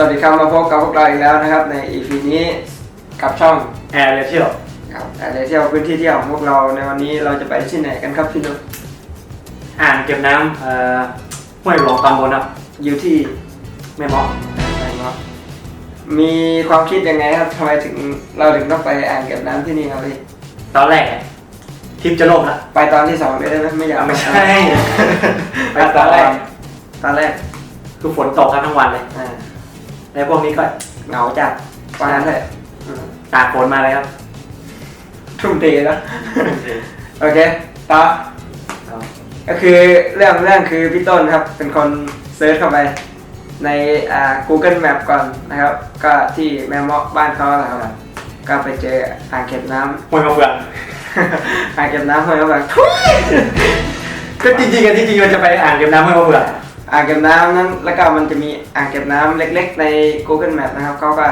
สวัสดีครับ มาพบกับพวกเราอีกแล้วนะครับ ใน EP นี้กับช่องแอร์เลยเที่ยวครับอะไรเที่ยวพื้นที่เที่ยวของพวกเราในวันนี้เราจะไปที่ไหนกันครับพี่นุชอ่างเก็บน้ำเอ่อห้วยหลวงตำบลครับอยู่ที่แม่เมาะไหนเนาะมีความคิดยังไงครับทำไมถึงเราถึงต้องไปอ่างเก็บน้ำที่นี่ครับพี่ตอนแรกอะทริปจะล่มละไปตอนที่สองได้ไหมไม่อยากไม่ใช่ไปตอนแรกตอนแรกคือฝนตกกันทั้งวันเลยอ่า แล้วพวกนี้ก็เหงาจัดวันนั้นเลยอืมตากฝนมาเลยครับ ทุ่มเทแล้วโอเคต่อเอาก็คือเรื่องเรื่องคือพี่ต้นครับ เป็นคนเซิร์ชเข้าไปในอ่า Google Map ก่อนนะครับ ก็ที่แม่เมาะบ้านเขาแหละครับ ก็ไปเจออ่างเก็บน้ำห้วยมะเฟืองอ่างเก็บน้ำห้วยมะเฟืองก็จริงๆกันที่จริงเราจะไปอ่างเก็บน้ำห้วยมะเฟือง อ่างเก็บน้ำนั้น แล้วก็มันจะมีอ่างเก็บน้ำเล็ก ๆ ใน Google Map นะครับเขาก็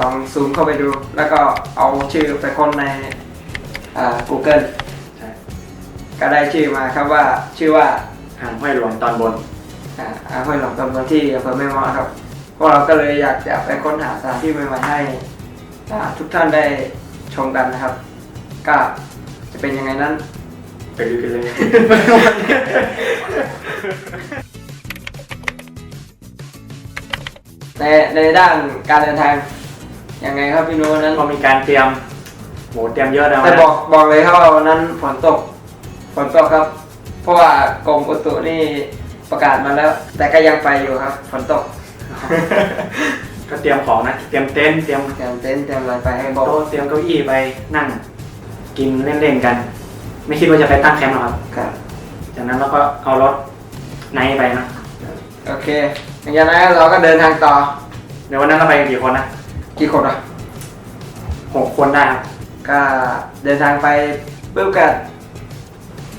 ลองซูมเข้าไปดู แล้วก็เอาชื่อไปค้นในอ่า Google ใช่ก็ได้ชื่อมาครับว่าชื่อว่าอ่างห้วยหลวงตอนบน อ่าอ่าห้วยหลงตำบลที่อำเภอแม่เมาะครับพวกเราก็เลยอยากจะไปค้นหาสถานที่ใหม่ๆให้อ่าทุกท่านได้ชมกันนะครับ ก็จะเป็นยังไงนั้น ไปดูกันเลย ในในด้านการเดินทางยังไงครับพี่นุ้นั้นก็มีการเตรียมโหเตรียมเยอะนะแต่บอกบอกเลยครับว่าวันนั้นฝนตกฝนตกครับ เพราะว่ากรมอุตุนี่ประกาศมาแล้ว แต่ก็ยังไปอยู่ครับฝนตก ก็เตรียมของนะ เตรียมเต็นท์เตรียมเตรียมเต็นท์เตรียมอะไรไปให้บอกโต๊ะเตรียมเก้าอี้ไปนั่ง กินเล่นๆกัน ไม่คิดว่าจะไปตั้งแคมป์หรอกครับครับจากนั้นเราก็เอารถไนท์ไปนะ โอเคอย่างนั้นเราก็เดินทางต่อเดี๋ยววันนั้นเราไปกันกี่คนนะกี่คนอะหกคนได้ครับก็เดินทางไปปุ๊บก็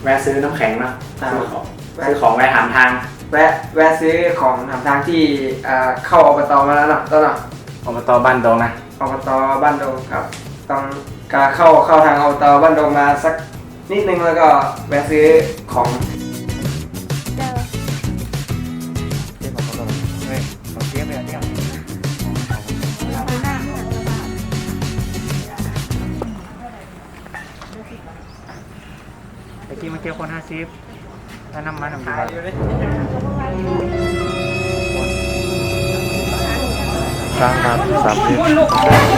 แวะซื้อน้ำแข็งนะอ่า ซื้อของซื้อของแวะถามทาง แวะแวะซื้อของทางทางที่อ่าเข้าอบตมาแล้วเนาะต้นเนาะอบตบ้านดงนะอบตบ้านดงครับ ต้องการเข้าเข้าทางอบตบ้านดงมาสักนิดนึงแล้วก็แวะซื้อของ สิบแล้วน้ำมันน้ำมันสร้างครับสามสิบคุณลูก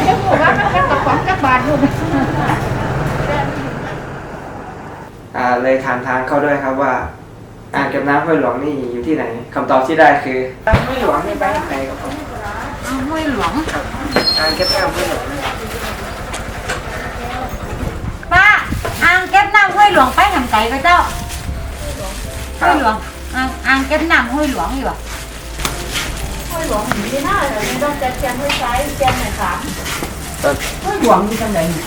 จะบอกว่ามันเป็นกระป๋องกระบาดลูกอ่าเลยถามทางเข้าด้วยครับว่าอ่างเก็บน้ำห้วยหลวงนี่อยู่ที่ไหนคำตอบที่ได้คือห้วยหลวงนี่ไปทางไหนครับผมห้วยหลวงอ่างเก็บน้ำห้วยหลวงนี่ป้าอ่างเก็บน้ำห้วยหลวงไปทางไกลก็เจ้า ห้วยหลวงอ่างอ่างเก็บน้ำห้วยหลวงอยู่อะห้วยหลวงอยู่ที่หน้าเลยไม่ต้องจะเทียนห้วยซ้ายเทียนไหนขามห้วยหลวงอยู่ทางไหนมี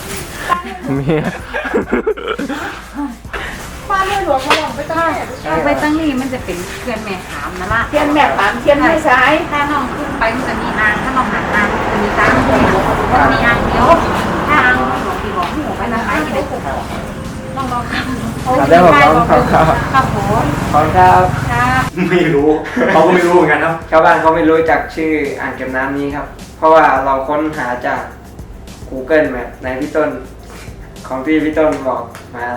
บ้านห้วยหลวงเขาหลวงไปตั้งแต่ถ้าไปตั้งนี่มันจะเป็นเขื่อนแม่ขามนะล่ะเทียนแม่ขามเทียนห้วยซ้ายถ้าน้องขึ้นไปมันจะมีอ่างถ้าน้องหันอ่างมันจะมีตั้งเดียวมันมีอ่างเดียวถ้าอ่างห้วยหลวงที่หลวงหัวไปทางไหนที่ได้ถูก ลองลองครับครับได้ผมครับครับครับครับผมขอบคุณครับครับไม่รู้เขาก็ไม่รู้เหมือนกันครับ ชาวบ้านเขาไม่รู้จักชื่ออ่างเก็บน้ำนี้ครับ เพราะว่าเราค้นหาจาก Google Map ในพี่ต้น ของที่พี่ต้นบอกมา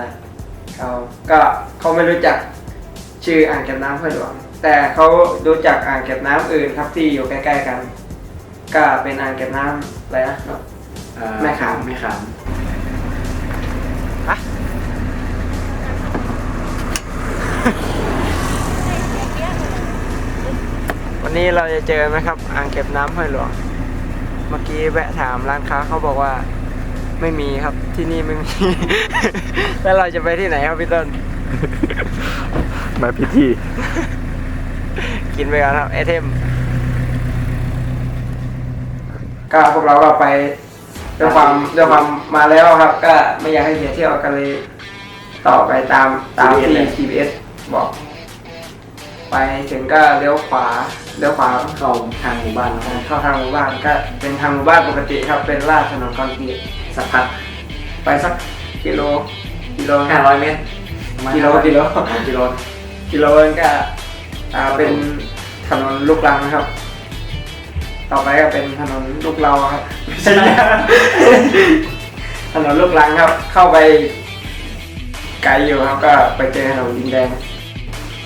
เขาก็เขาไม่รู้จักชื่ออ่างเก็บน้ำห้วยหลวง แต่เขารู้จักอ่างเก็บน้ำอื่นครับที่อยู่ใกล้ๆกัน ก็เป็นอ่างเก็บน้ำอะไรนะเนอะเอ่อแม่ขามแม่ขาม วันนี้เราจะเจอไหมครับ อ่างเก็บน้ำห้วยหลวง เมื่อกี้แวะถามร้านค้าเขาบอกว่าไม่มีครับที่นี่ไม่มี แล้วเราจะไปที่ไหนครับพี่ต้น มาพิธีกินไปก่อนครับไอเทมก็พวกเราก็ไปด้วยความด้วยความมาแล้วครับ ก็ไม่อยากให้เสียเที่ยวกันเลย ต่อไปตามตามที่ GPS บอกไปถึงก็เลี้ยวขวาเลี้ยวขวาเข้าทางหมู่บ้านนะครับเข้าทางหมู่บ้านก็เป็นทางหมู่บ้านปกติครับเป็นลาดถนนคอนกรีตสักพักไปสักกิโลกิโลห้าร้อยเมตรประมาณกิโล500กิโลกิโลกิโลนึงก็อ่าเป็นถนนลูกรังนะครับ ต่อไปก็เป็นถนนลูกเราครับไม่ใช่ถนนลูกรังครับ เข้าไปไกลอยู่ครับก็ไปเจอถนนดินแดง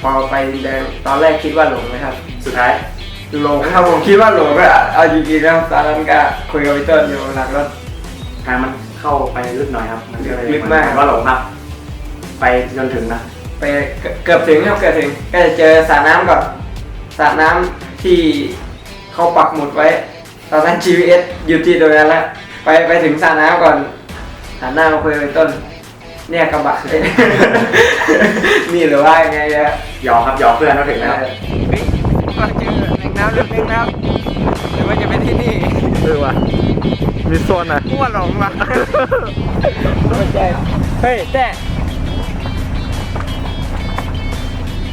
พอไปดินแดงตอนแรกคิดว่าหลงนะครับ สุดท้าย หลงครับผมคิดว่าหลงก็เอาจริงๆนะครับตอนนั้นก็คุยกับพี่ต้นอยู่หลังรถทางมันเข้าไปลึกหน่อยครับมันก็เลยลึกมากเหอนว่าหลงครับ ไปจนถึงนะไปเกือบเกือบถึงครับเกือบถึง ก็จะเจอสระน้ำก่อนสระน้ำที่เขาปักหมุดไว้ ตอนนั้น GPS อยู่ที่ตรงนั้นแล้วไปไปถึงสระน้ำก่อนหันหน้ามาคุยกับพี่ต้น เนี่ยกระบะนี่หรือว่ายังไงอะหยอกครับหยอกเพื่อนเราถึงแล้วก็เจอแหล่งน้ำลึกนึงนะครับหรือว่าจะเป็นที่นี่เออว่ะมีโซนอะมั่วหลงว่ะไม่ใช่เฮ้ยแต่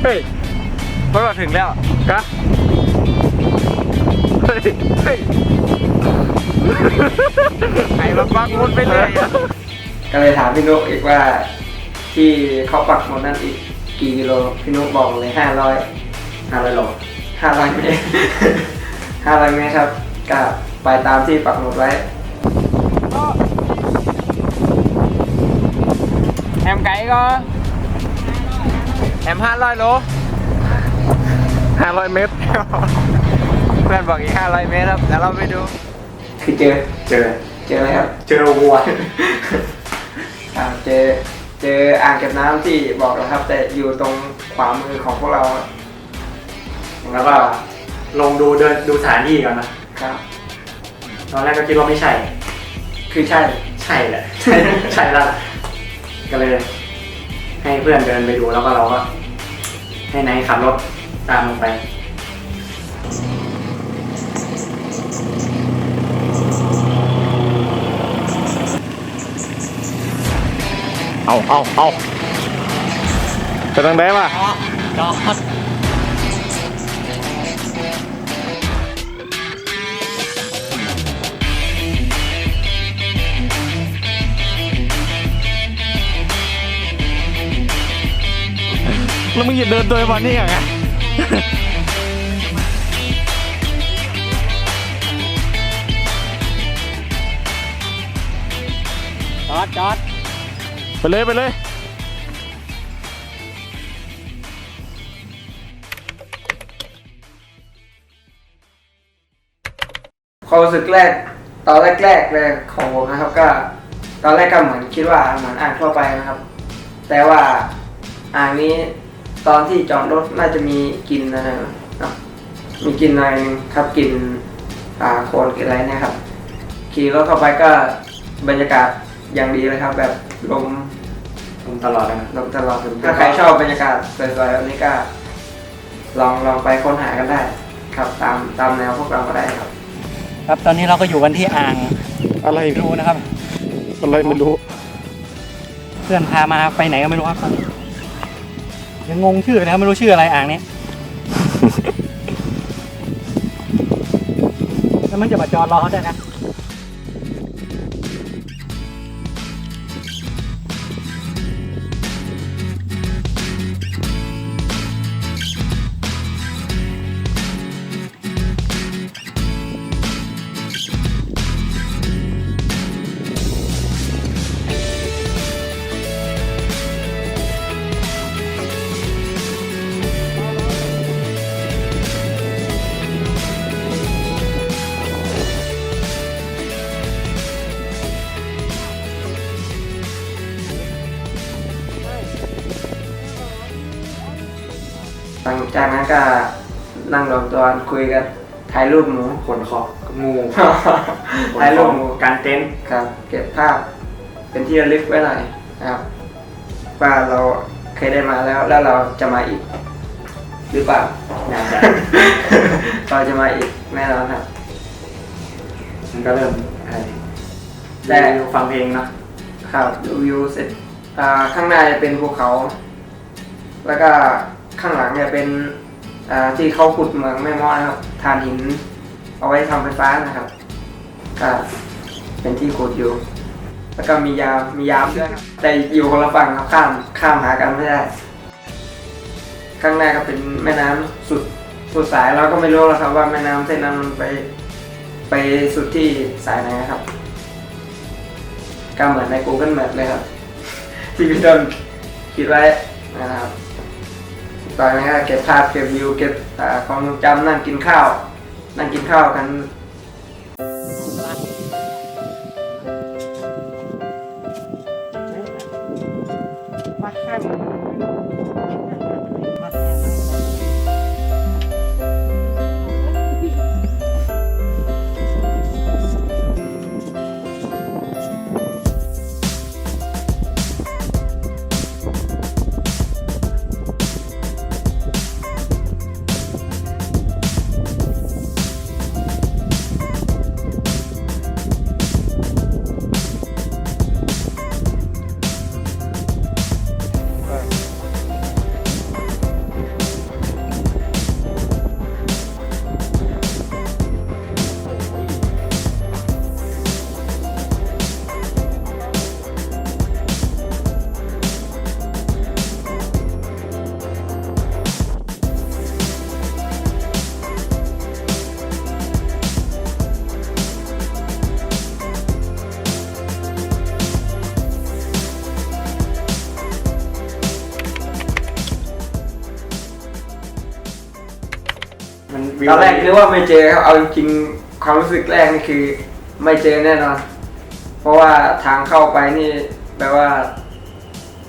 เฮ้ยพวกเราถึงแล้วกะเฮ้ยเฮ้ยไอ้มาปักหมุดไปเลยอะ ก็เลยถามพี่นุกอีกว่าที่เขาปักหมุดนั่นอีกกี่กิโลพี่นุกบอกเลยห้าร้อยห้าร้อยโลห้าร้อยเมตรห้าร้อยเมตรครับก็ไปตามที่ปักหมุดไว้แฮมไก่ก็แฮมห้าร้อยโลห้าร้อยเมตร เพื่อนบอกอีกห้าร้อยเมตรครับเดี๋ยวเราไปดู คือเจอ เจอ เจออะไรครับ เจอวัว อ่าเจอเจออ่างเก็บน้ำที่บอกแล้วครับ แต่อยู่ตรงขวามือของพวกเราแล้วก็ลงดูเดินดูสถานที่ก่อนนะครับ ตอนแรกก็คิดว่าไม่ใช่ คือใช่ ใช่แหละ ใช่ใช่แล้วล่ะก็เลย ให้เพื่อนเดินไปดูแล้วก็เราก็ให้นายขับรถตามลงไป เอาเอาเอาจะตั้งได้ป่ะจอดแล้วมึงอย่าเดินโดยวันนี้ไงจอดจอด ไปเลยไปเลยความรู้สึกแรกตอนแรกๆเลยของผมนะครับก็ ตอนแรกก็เหมือนคิดว่าเหมือนอ่างทั่วไปนะครับ แต่ว่าอ่างนี้ตอนที่จอดรถน่าจะมีกลิ่นอะไรนะมีกลิ่นอยนึงครับกลิ่นอ่าโคลนกลิ่นอะไรเนะครับ ขี่รถเข้าไปก็บรรยากาศอย่างดีเลยครับ แบบลม ผมตลอดเลยนะลมตลอดถ้าใครชอบบรรยากาศสวยๆแบบนี้ก็ ลองลองไปค้นหากันได้ ครับตามตามแนวพวกเราก็ได้ครับ ครับตอนนี้เราก็อยู่กันที่อ่างอะไรดูนะครับ อะไรไม่รู้ เพื่อนพามาไปไหนก็ไม่รู้ครับตอนนี้ยังงงชื่อนะครับไม่รู้ชื่ออะไรอ่างนี้แล้วมันจะมาจอดรอเขาได้นะ ลังจากนั้นก็นั่งรวมตัวกันคุยกันถ่ายรูปหมูขนคองูถ่ายรูปหมูการเต็นท์ครับ เก็บภาพ เป็นที่ระลึกไว้หน่อยนะครับว่าเราเคยได้มาแล้วแล้วเราจะมาอีก หรือเปล่าน่าจะเราจะมาอีกแน่นอนครับมันก็เริ่มอะไรแต่ดูฟังเพลงเนาะครับดูวิวเสร็จอ่าข้างหน้าจะเป็นภูเขา แล้วก็ ข้างหลังเนี่ยเป็นที่เขาขุดเมืองแม่ม้อนะครับทานหินเอาไว้ทำไฟฟ้านะครับ ก็เป็นที่ขุดอยู่ แล้วก็มียามมียามด้วยครับแต่อยู่คนละฝั่งครับข้ามข้ามหากันไม่ได้ ข้างหน้าก็เป็นแม่น้ำสุดสุดสายเราก็ไม่รู้แล้วครับว่าแม่น้ำเส้นนั้นมันไปไปสุดที่สายไหนนะครับก็เหมือนใน Google Map เลยครับ ที่พี่ต้นคิดไว้นะครับ ตอนนี้ก็เก็บภาพเก็บวิวเก็บอ่าความทรงจำนั่งกินข้าว นั่งกินข้าวกันมันวิว ตอนแรกนึกว่าไม่เจอครับเอาจริงๆความรู้สึกแรกนี่คือ ไม่เจอแน่นอน เพราะว่าทางเข้าไปนี่แปลว่า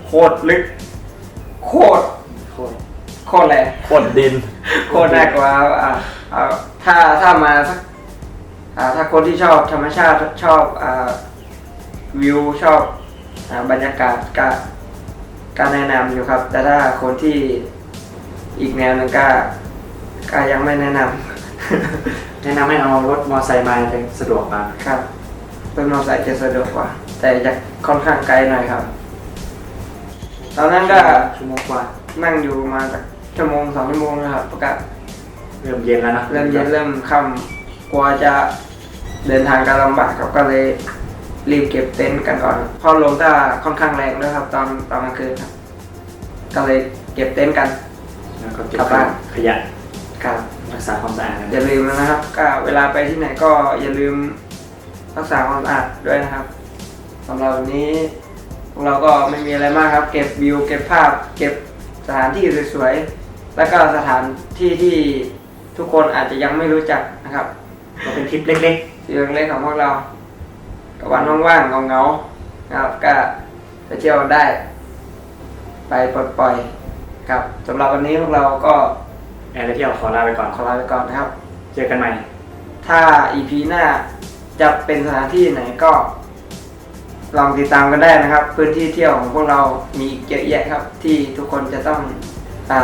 โคตรลึก โคตรโคตรโคตรแรงโคตรดิน โคตรน่ากลัวครับอ่าอ่าถ้าถ้ามาสักอ่าถ้าคนที่ชอบธรรมชาติชอบอ่าวิวชอบอาบรรยากาศก็ก็แนะนำอยู่ครับ แต่ถ้าคนที่อีกแนวหนึ่งก็ ก็ยังไม่แนะนำ แนะนำให้เอารถมอเตอร์ไซค์มาจะสะดวกกว่าครับต้นมอไซค์จะสะดวกกว่า แต่จะค่อนข้างไกลหน่อยครับ ตอนนั้นก็ชั่วโมงกว่า นั่งอยู่มาสักชั่วโมงสองชั่วโมงนะครับประกาศเริ่มเย็นแล้วนะเริ่มเย็นเริ่มค่ำกลัวจะเดินทางการลำบากครับก็เลยรีบเก็บเต็นท์กันก่อนเพราะลมถ้าค่อนข้างแรงด้วยครับ ตอนตอนกลางคืนครับ ก็เลยเก็บเต็นท์กัน แล้วก็เก็บกลับบ้าน ขยะ ครับรักษาความสะอาดอย่าลืมนะครับก็เวลาไปที่ไหนก็อย่าลืมรักษาความสะอาดด้วยนะครับสำหรับวันนี้พวกเราก็ไม่มีอะไรมากครับ เก็บวิวเก็บภาพ เก็บสถานที่สวยๆแล้วก็สถานที่ที่ทุกคนอาจจะยังไม่รู้จักนะครับก็เป็นทริปเล็กที่เล็กๆของพวกเรากับวันว่างๆเงาๆนะครับก็ไปเที่ยวได้ ไปปลดปล่อยครับสำหรับวันนี้พวกเราก็ๆ แอร์ไปเที่ยวขอลาไปก่อนขอลาไปก่อนนะครับ เจอกันใหม่ ถ้า EP หน้าจะเป็นสถานที่ไหนก็ ลองติดตามกันได้นะครับ พื้นที่เที่ยวของพวกเรามีอีกเยอะแยะครับ ที่ทุกคนจะต้องอา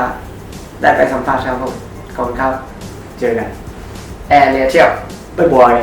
ได้ไปสัมผัสครับผมขอบคุณครับ เจอกันแอร์เรียเที่ยวบ๊ายบาย